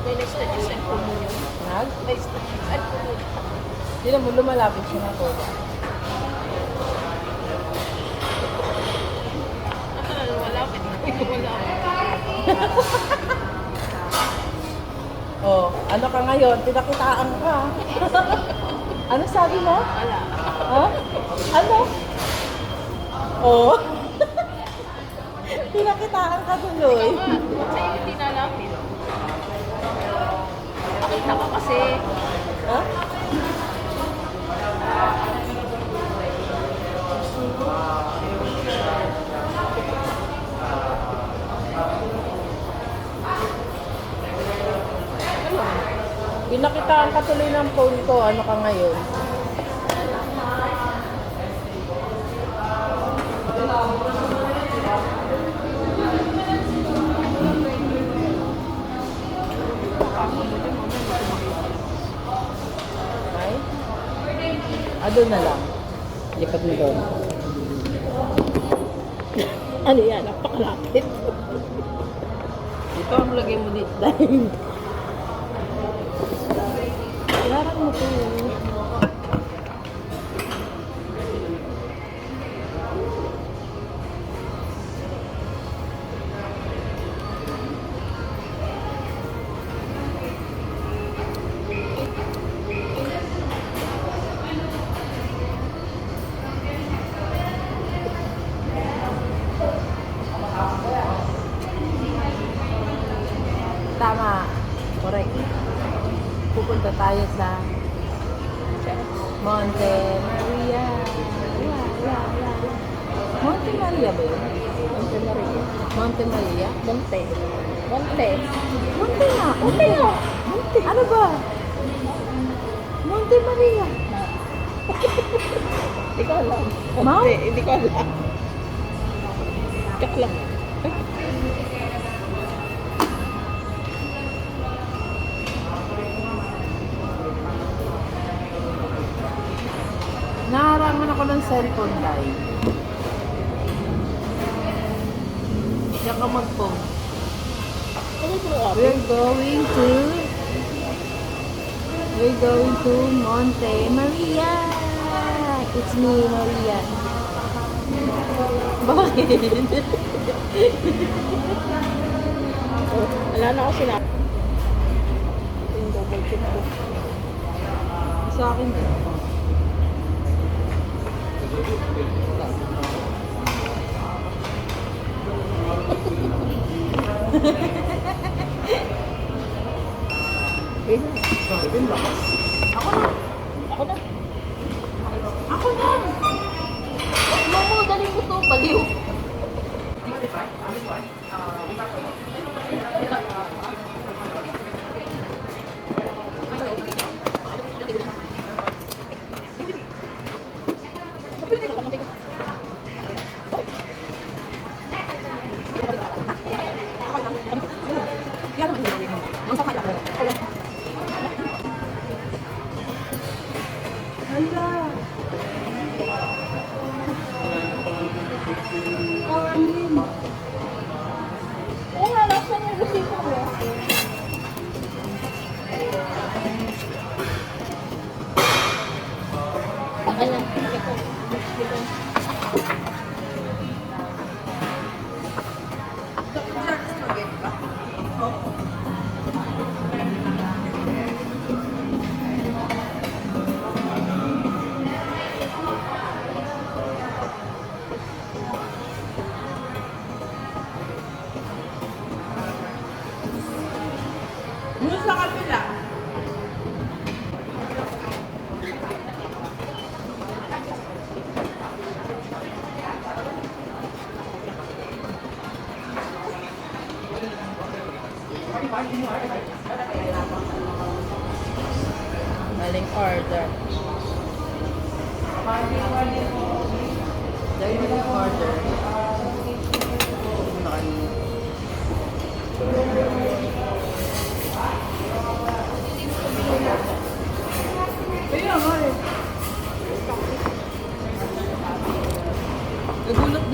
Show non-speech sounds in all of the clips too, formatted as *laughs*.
Time yung cellphone mo yun. Nag? Next time yung cellphone mo. Hindi mo lumalapit siya na. Ah, malapit. Oh, ano ka ngayon? Pinakitaan ka. ano sabi mo? Wala. Ha? Ano? Oh. Pinakitaan ka tuloy. Sa'yo hindi. Pakita ka kasi. Ha? Pinakitaan ka tuloy ng phone ko. Ano ka ngayon? Ah, doon na lang. Lipat mo doon. Ano yan? Napakalapit. Ito ang lagay mo dito. Dahil... tayo sa Monte Maria. Yeah, yeah, yeah. Monte Maria ba yun? Monte Maria. Monte Maria? Monte. Monte. Monte nga. Monte nga. Monte. Ano ba? Monte Maria. Hindi ko alam. Monte. Hindi ko alam. Kak cellphone live. Diyan ka mag-phone. We're going to We're going to Monte Maria. It's me, Maria. Bakit? *laughs* Wala na ako sinabi. Yung double check ko. Sa akin din. 没事，别紧张。好的。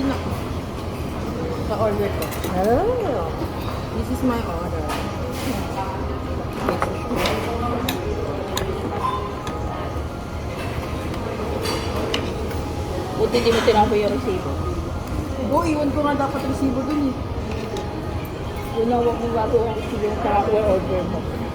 Ano? na po. Sa order ko. Oh. This is my order. Buti di mo tinapoy yung resibo. Oo, oh, iwan ko nga dapat resibo dun eh. Yun ang wag mo bago ang resibo sa order mo.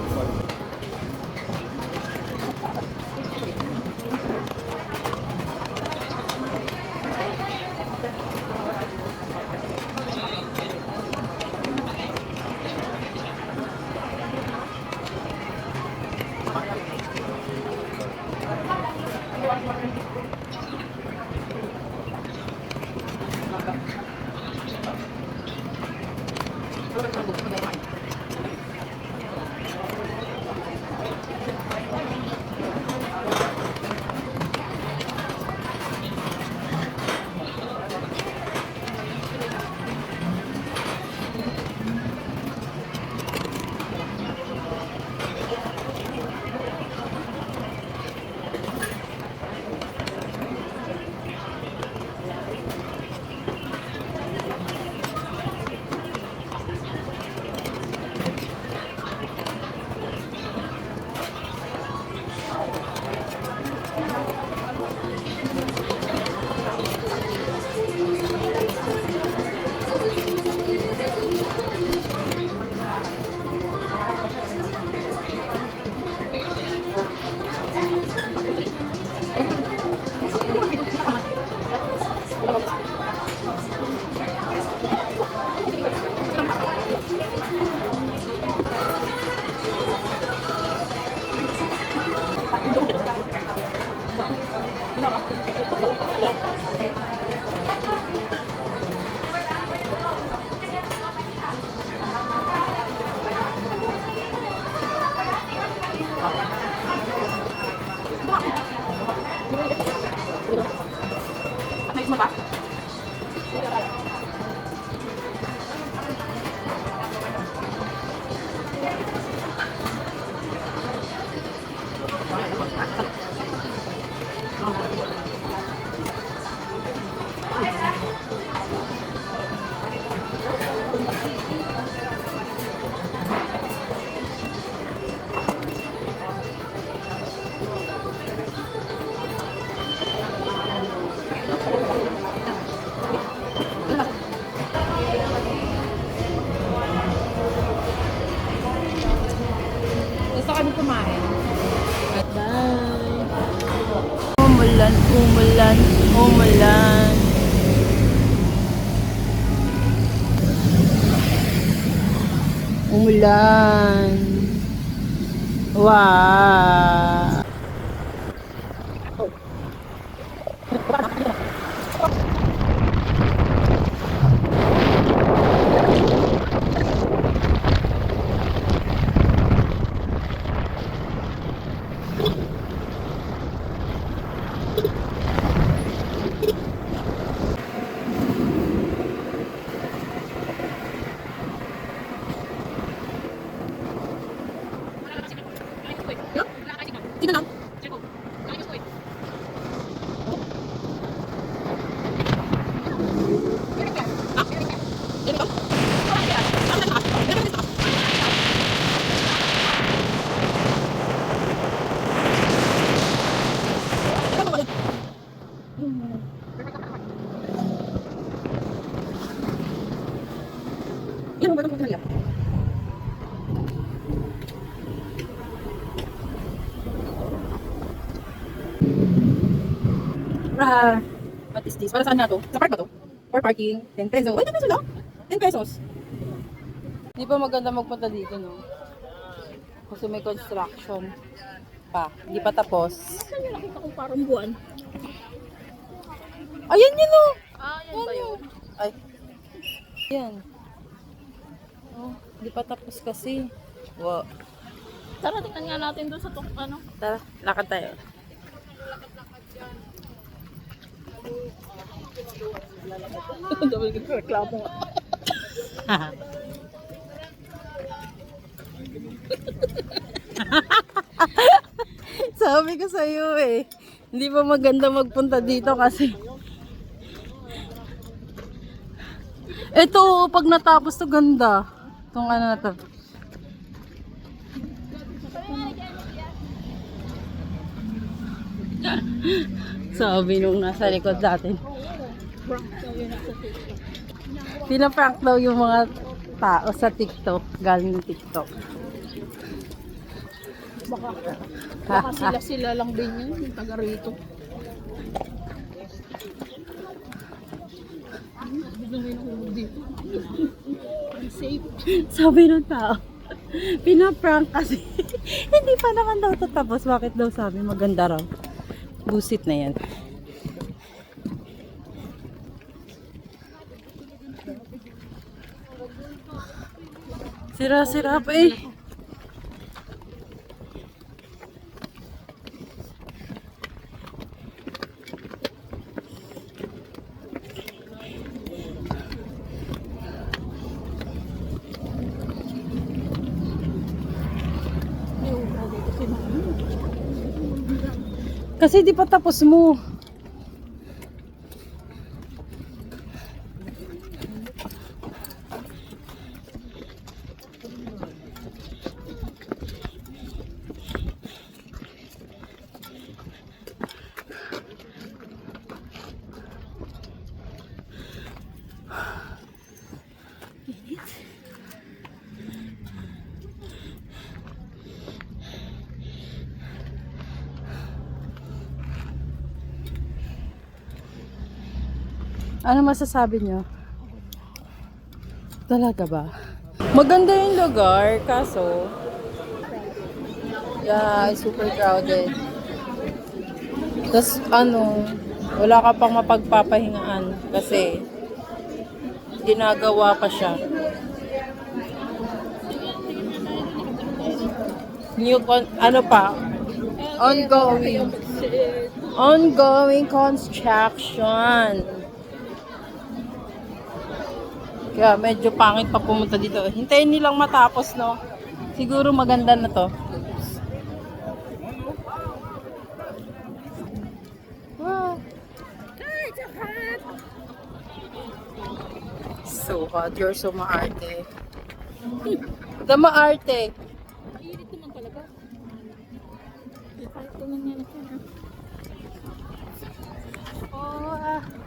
Alhamdulillah. Ra, what is this? Para saan na to? Sa park ba to? For parking? 10 pesos. Ay, 10 pesos lang? 10 pesos. Di pa maganda magpunta dito, no? Kasi may construction pa. Hindi pa tapos. Saan yung nakita kong parang buwan? Ayan yun, no! Ah, yan Ano yun? Ay. Yan. Oh, hindi pa tapos kasi. Wow. Tara, tingnan nga natin doon sa tok, ano. Tara, lakad tayo. Dami ko reklamo nga. Sabi ko sa iyo eh. Hindi pa maganda magpunta dito kasi. Ito, pag natapos to ganda. Itong ano na to. *laughs* Sabi nung nasa likod natin. Pinaprank daw yung mga tao sa TikTok, galing ng TikTok. Baka, baka sila sila lang din yun, yung taga rito. Sabi ng tao, pinaprank kasi. *laughs* Hindi pa naman daw tatapos. Bakit daw sabi maganda raw? Busit na yan. Sira-sira pa eh. Kasi di pa tapos mo. Ano masasabi nyo? Talaga ba? Maganda yung lugar, kaso... Yeah, super crowded. Tapos ano, wala ka pang mapagpapahingaan kasi ginagawa pa siya. New con ano pa? Ongoing. Ongoing construction. Kaya medyo pangit pa pumunta dito. Hintayin nilang matapos, no? Siguro maganda na to. Wow. So hot. You're so maarte. The maarte. Irit naman talaga. Kahit tumingin na siya. Oh, ah.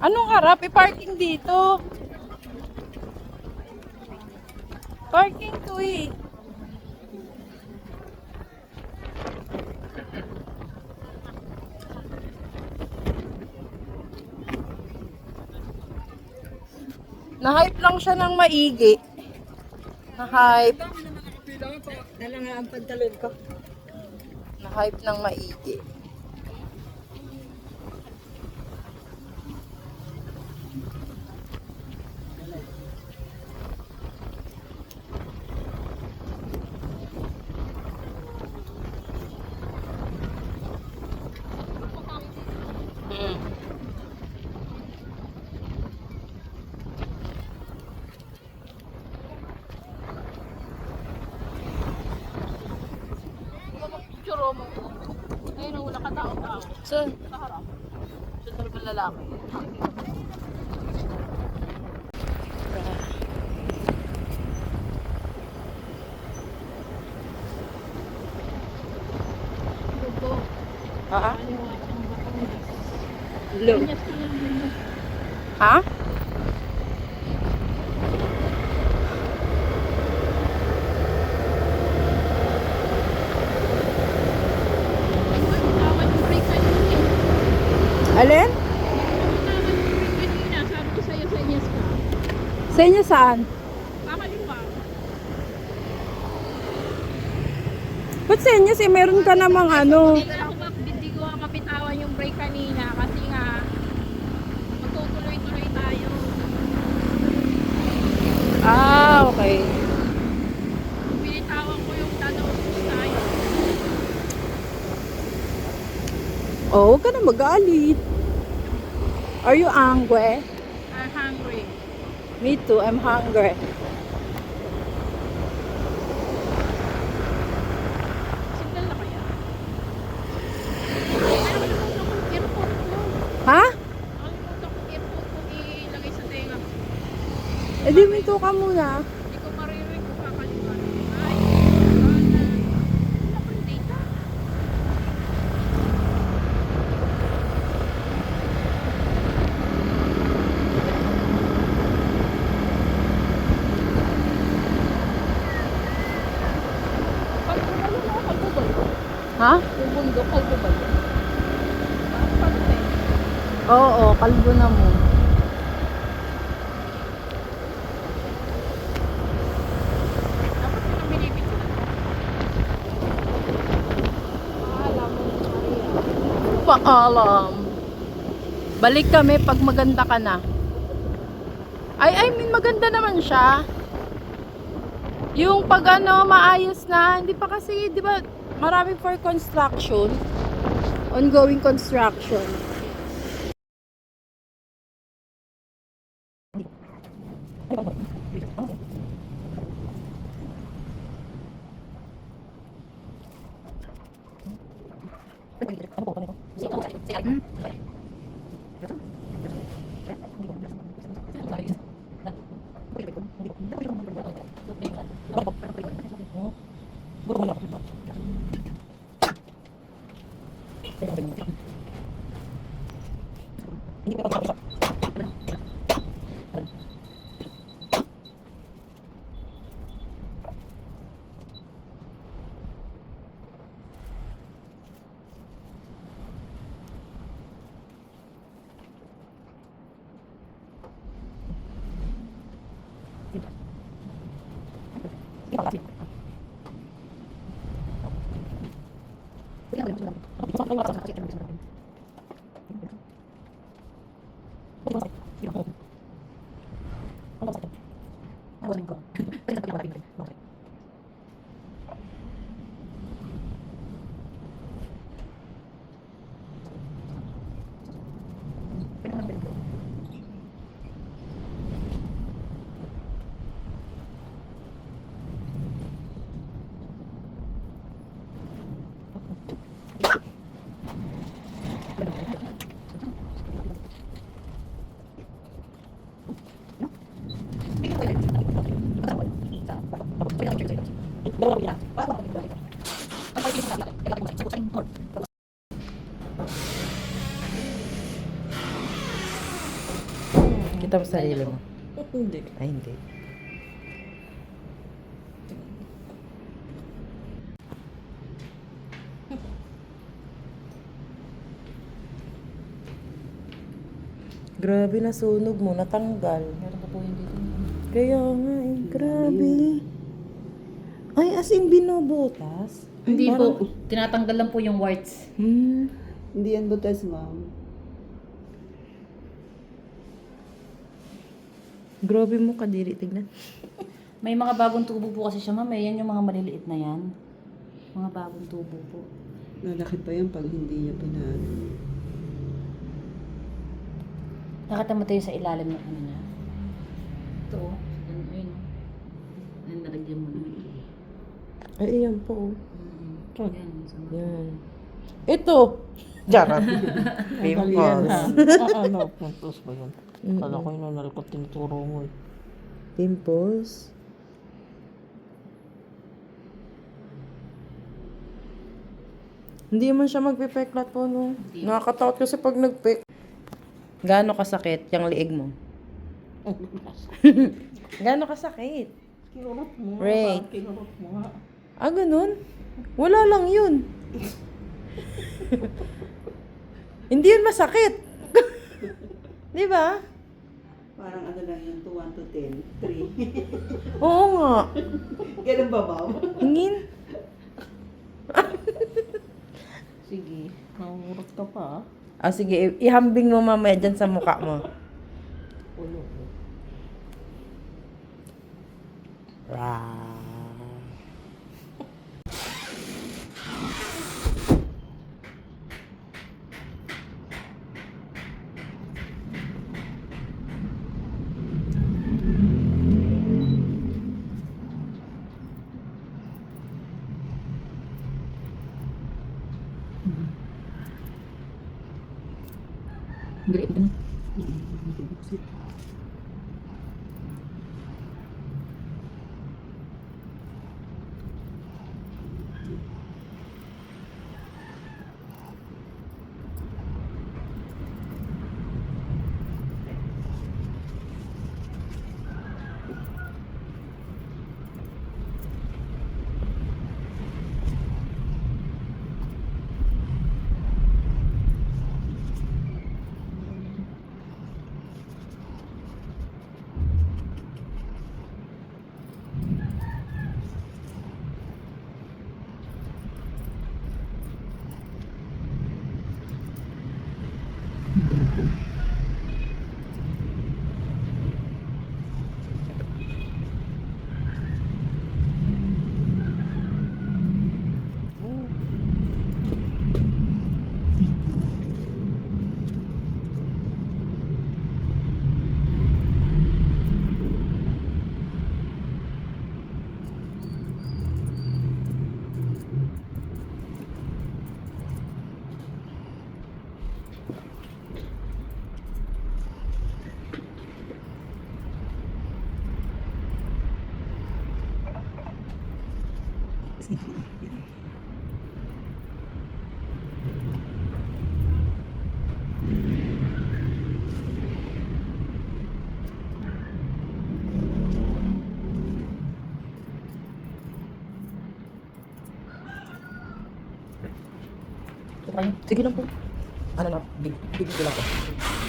Anong harap? I-parking dito. Parking to eh. Na-hype lang siya ng maigi. Na-hype. Dala nga ang pantalon ko. Na-hype ng maigi. Mm. Picture mo. Ayun ang wala ka tao-tao. So, Sa harap. Siya talaga lalaki. Lugo. Ha? Kaliwa ng Batangas. Look. Kanyas ko lang yun. Ha? Tawad yung break kanina. Alin? Tawad yung break kanina. Sabi ko sa'yo sa inyas ka. Sa inyo saan? Tama din ba? Ba't sa inyo? Si meron ka namang ano. Hindi ko ako map, hindi ko mapitawan yung break kanina kasi nga magtutuloy-tuloy tayo. Ah, okay. Pinitawan ko yung dadawin tayo. Oh, huwag ka na mag-aalit. Are you angry? I'm hungry. Me too, I'm hungry. ka muna. Hindi maririnig kung kakalimutan. Ay, wala pa yung data. Kalbo ba yun? Kalbo ba? Ha? Yung kalbo ba yun? Kalbo na. Oo, kalbo na mo. Paalam. Balik kami pag maganda ka na. Ay, I mean, maganda naman siya. Yung pag ano, maayos na. Hindi pa kasi, di ba, marami for construction. Ongoing construction. Tunggu, langsung. Kita mo sarili mo? Hindi. Ay, hindi. *laughs* Grabe na sunog mo, natanggal. Meron pa po yung dito. Kaya nga eh, grabe. Ay, as in binubutas? Hindi Parang- po. Tinatanggal lang po yung warts. Hmm. Hindi yan butas, ma'am. Grabe mo kadiri, tignan. *laughs* May mga bagong tubo po kasi siya, ma'am. eh. Yan yung mga maliliit na yan. Mga bagong tubo po. Lalaki pa yan pag hindi niya pinaan. Nakita mo tayo sa ilalim ng ano niya. Ito, oh. Ayun, ayun. oh. Ayun, nalagyan mo na. Ay, iyan po. Mm. Yan, sa mga- Yan. Ito! Charot. Pimples. ano, puntos ba yun? Mm-mm. Kala ko yun ang nalikot tinuturo mo eh. Pimples. Hindi man siya magpipeklat po, no? Nakakatakot kasi pag nagpek. Gaano kasakit yung liig mo? *laughs* Gaano kasakit? Kinurot mo. Ray. Kinurot mo nga. Ah, ganun? Wala lang yun. *laughs* Hindi yun masakit. Di ba? Parang ano lang yun, 2, 1 to 10, 3. *laughs* Oo nga. Ganun ba, ma'am? Hingin. *laughs* Sige, nangurot ka pa. Ah, sige. i- Ihambing mo mamaya dyan sa mukha mo. Ulo ko. Rah. Sige lang po. Ano na, big, big ko lang po.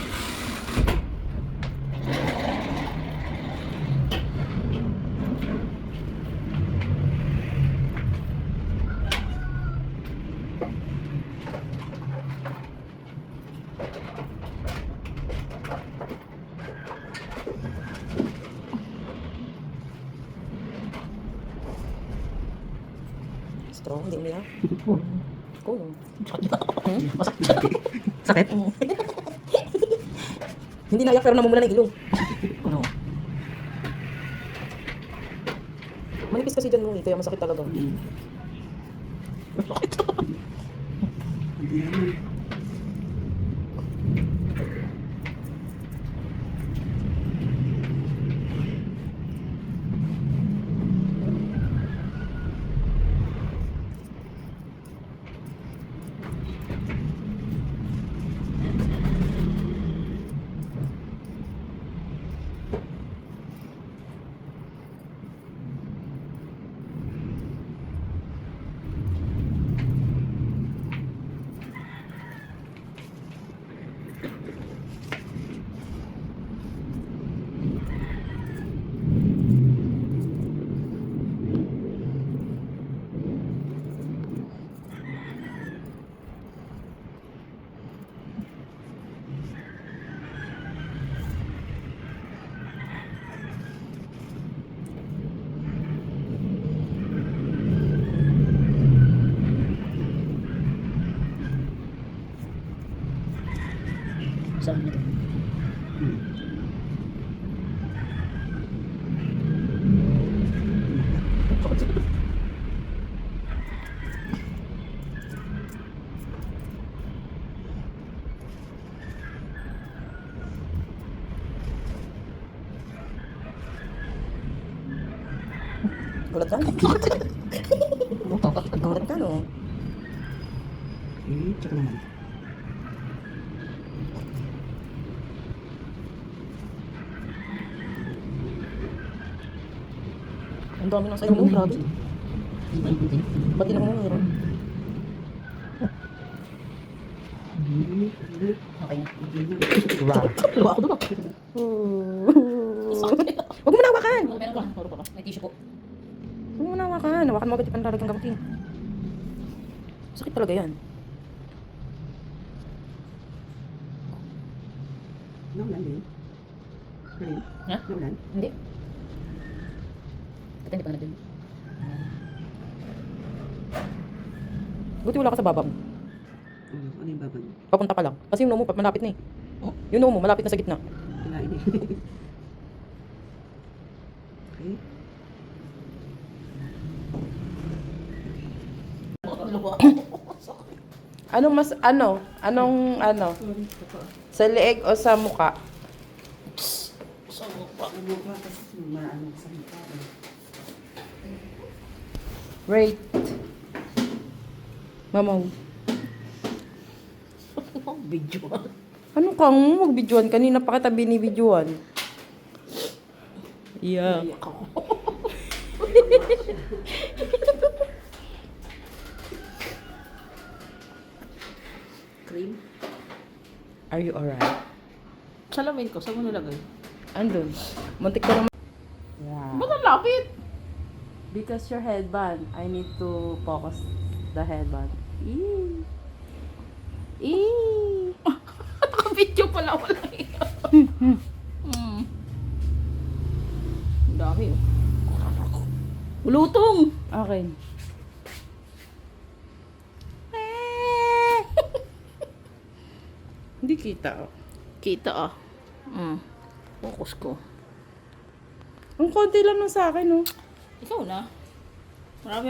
Strong, hindi umiyak. Ko yung. Hmm? Masakit. Sakit? Hindi naiyak pero namumula ng ilong. Ano? Manipis kasi dyan mo eh, kaya masakit talaga. Masakit. Gulat ka? Gulat ka, no? Eh, tsaka naman. Ang dami ng sa'yo mo, grabe. Ba't di na mo meron? Okay na. Wow. Luwa ako doon. Huwag mo na hawakan. Meron ko. Puro ko. May tissue po. Huwag mo na hawakan. Hawakan mo agad yung panlalagyan gamutin. Sakit talaga yan. Naulan din. Ayun. Ha? Naulan. Hindi. Ba't hindi pa na din? Buti wala ka sa baba mo. Ano, ano yung baba niyo? Papunta ka lang. Kasi yung noo mo, malapit na eh. Oh? Yung noo mo, malapit na sa gitna. Kinain *laughs* eh. okay. Ano mas, ano? Anong, ano? Sa leeg o sa muka? Nabuka kasi maano sa mukha. Rate. Mamaw. Video. Ano kang magbidyoan? Kanina pa kita binibidyoan. Yeah. *laughs* Cream. Are you alright? Salamin ko, saan mo nilagay? Andun. Muntik ka naman. Yeah. Ba't ang lapit? Because your headband. I need to focus the headband. Eee. Eee. *laughs* Video pala wala *laughs* hmm. Mm. Dami oh. Ulutong! Okay. Kita. oh. Kita ah. Mm. Focus ko. Ang konti lang nun sa akin, oh. Ikaw na. Marami